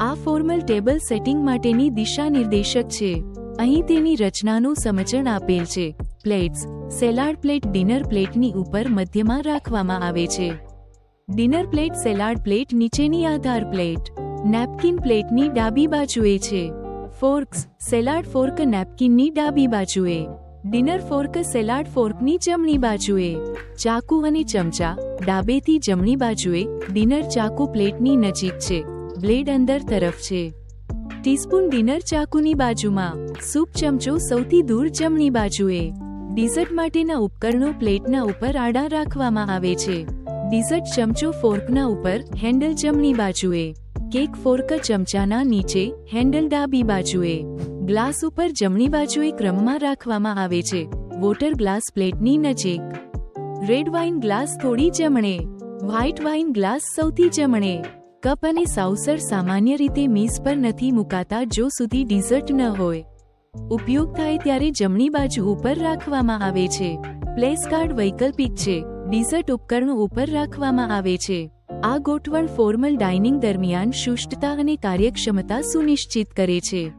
આ formal table setting માટેની દિશા નિર્દેશક છે. અહીં તેની રચનાનું સમજણ આપેલ છે. પ્લેટ્સ, સેલાડ પ્લેટ ડિનર પ્લેટની ઉપર મધ્યમાં રાખવામાં આવે છે. ડિનર પ્લેટ, સેલાડ પ્લેટ નીચેની આધાર પ્લેટ. નેપકિન પ્લેટની ડાબી બાજુએ છે. ફોર્ક્સ, સેલાડ ફોર્ક નેપકિનની ડાબી બાજુએ. ડિનર ફોર્ક, સેલાડ ફોર્કની જમણી બાજુએ. ચાકુ અને ચમચા ડાબેથી જમણી બાજુએ ડિનર ચાકુ પ્લેટની નજીક છે. બ્લેડ અંદર તરફ છે. ટીસ્પૂન ડિનર ચાકુની બાજુમાં, સૂપ ચમચો સૌથી દૂર જમણી બાજુએ. ડીઝર્ટ માટેના ઉપકરણો પ્લેટના ઉપર આડા રાખવામાં આવે છે. ડીઝર્ટ ચમચો ફોર્કના ઉપર, હેન્ડલ જમણી બાજુએ. કેક ફોર્ક ચમચાના નીચે, હેન્ડલ ડાબી બાજુએ. ગ્લાસ ઉપર જમણી બાજુએ ક્રમમાં રાખવામાં આવે છે. વોટર ગ્લાસ પ્લેટની નજીક. રેડ વાઇન ગ્લાસ થોડી જમણે. વ્હાઇટ વાઇન ગ્લાસ સૌથી જમણે. કપ અને સાઉસર સામાન્ય રીતે મીસ પર નથી મુકાતા જો સુધી ડીઝર્ટ ન હોય. ઉપયોગ થાય ત્યારે જમણી બાજુ ઉપર રાખવામાં આવે છે. પ્લેસ કાર્ડ વૈકલ્પિક છે. ડીઝર્ટ ઉપકરણો ઉપર રાખવામાં આવે છે. આ ગોઠવણ ફોર્મલ ડાઇનિંગ દરમિયાન શુષ્ટતા અને કાર્યક્ષમતા સુનિશ્ચિત કરે છે.